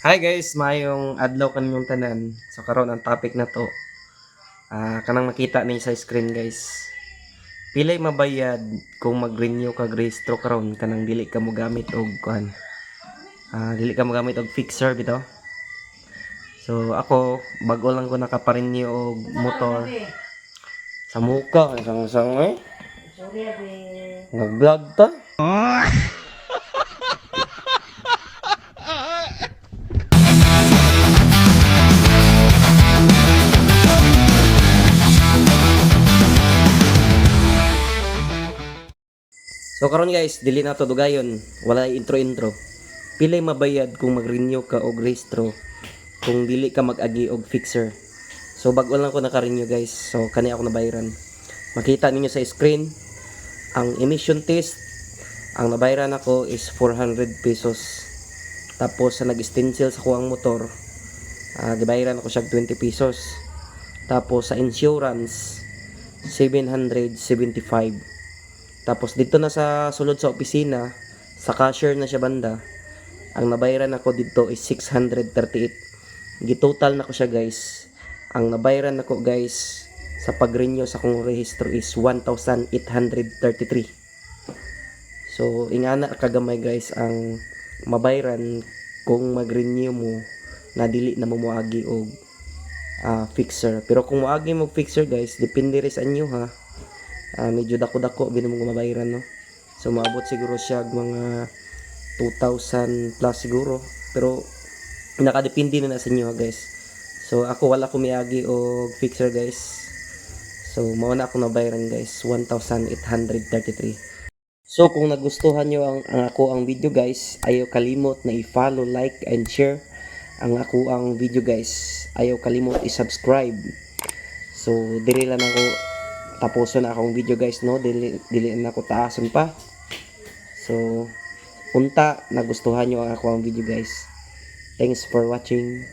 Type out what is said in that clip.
Hi guys, mayong adlaw kaninyong tanan. So karon ang topic na to. Ah, kanang makita ni sa screen guys. Pilay mabayad kung mag-renew kag rehistro karon kanang dili ka mo gamit og kuan. Ah, dili ka mo gamit og fixer bitaw. So ako bago lang ko nakaparenew og motor sa muka sang sang eh. Nag-vlog ta. So karon guys, dili na to dugayon. Wala intro-intro. Pilay mabayad kung mag-renew ka og rehistro kung dili ka mag-agi og fixer. So bago lang ko naka-renew guys. So kani ako nabayaran. Makita ninyo sa screen ang emission test ang nabayaran ako is 400 pesos. Tapos sa nag-stencil sa kuang motor, ah gibayaran ako siya 20 pesos. Tapos sa insurance 775. Tapos dito na sa sulod sa opisina, sa cashier na siya banda, ang nabayaran ako dito is 638. Gitotal na ko siya guys. Ang nabayaran ako guys sa pag-renew sa kong rehistro is 1,833. So, ingana kagamay guys ang mabayaran kung mag-renew mo na dili na mo moagi og ah, fixer. Pero kung moagi mo fixer guys, depende rin sa inyo ha. Ah, medyo dako-dako binimo mo mabayaran no. So maabot siguro siya mga 2,000 plus siguro. Pero nakadepende na na sa inyo guys. So ako wala ko miagi og fixer guys. So mao na ako nabayaran guys 1,833. So kung nagustuhan nyo ang, ang ako ang video guys, ayaw kalimot na i-follow, like, and share ang ako ang video guys. Ayaw kalimot i-subscribe. So diri lang ako tapuson na akong video guys no, dili, dili na ako taason pa. So unta nagustuhan nyo ang ako ang video guys. Thanks for watching.